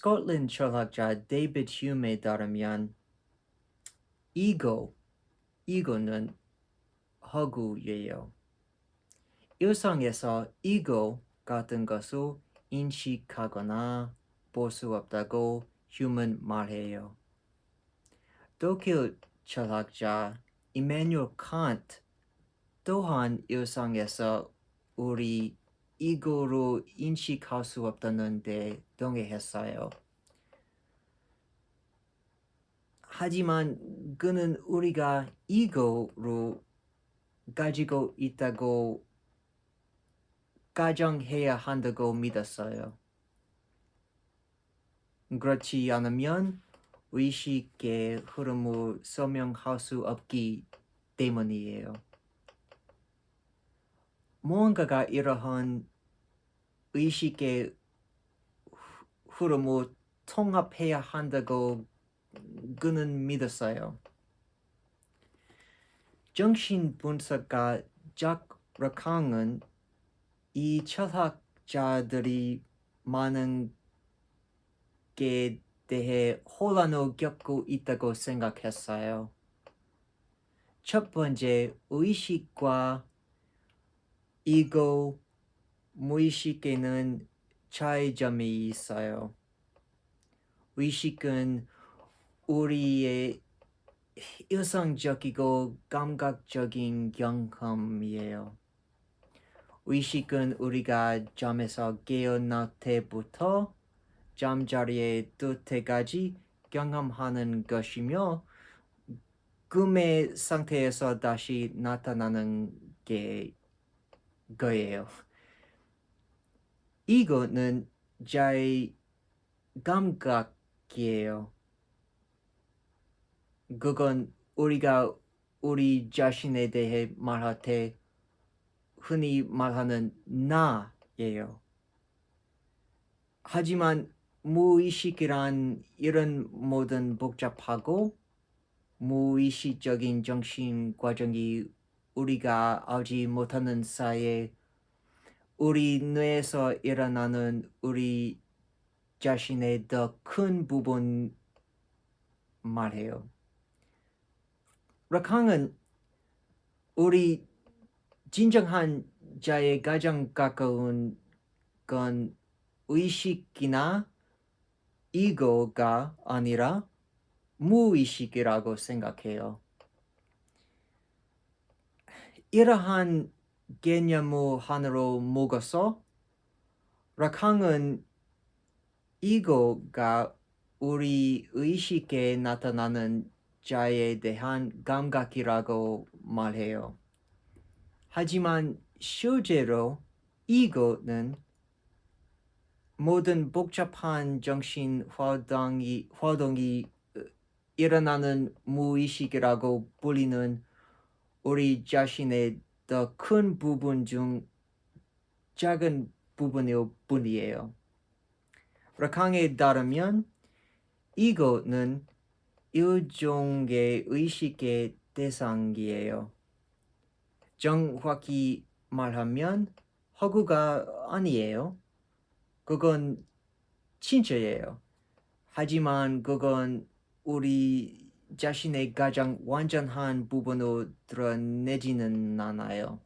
스코틀랜드 철학자 데이비드 휴메에 따르면 이고, 이고는 허구예요. 일상에서 이고 같은 것을 인식하거나 볼 수 없다고 휴먼 말해요. 독일 철학자 이메뉴얼 칸트 또한 일상에서 우리 이거로 인식할 수 없다는데 동의했어요. 하지만 그는 우리가 이거로 가지고 있다고 가정해야 한다고 믿었어요. 그렇지 않으면 의식의 흐름을 설명할 수 없기 때문이에요. 무언가가 이러한 의식의 후- 흐름을 통합해야 한다고 그는 믿었어요. 정신분석가 작 라캉은 이 철학자들이 많은 게 대해 혼란을 겪고 있다고 생각했어요. 첫 번째, 의식과 이고 무의식에는 차이점이 있어요. 의식은 우리의 일상적이고 감각적인 경험이에요. 의식은 우리가 잠에서 깨어날 때부터 잠자리에 들 때까지 경험하는 것이며 꿈의 상태에서 다시 나타나는 게 거예요. 이거는 자의 감각이에요. 그건 우리가 우리 자신에 대해 말할 때 흔히 말하는 나예요. 하지만 무의식이란 이런 모든 복잡하고 무의식적인 정신 과정이 우리가 알지 못하는 사이에 우리 뇌에서 일어나는 우리 자신의 더 큰 부분 말해요. 락항은 우리 진정한 자의 가장 가까운 건 의식이나 이거가 아니라 무의식이라고 생각해요. 이러한 개념을 하나로 먹어서 락항은 이거가 우리 의식에 나타나는 자에 대한 감각이라고 말해요. 하지만 실제로 이거는 모든 복잡한 정신 활동이, 활동이 어, 일어나는 무의식이라고 불리는 우리 자신의 더 큰 부분 중 작은 부분일 뿐이에요. 락항에 따르면 이거는 일종의 의식의 대상이에요. 정확히 말하면 허구가 아니에요. 그건 진짜예요. 하지만 그건 우리 자신의 가장 완전한 부분을 드러내지는 않아요.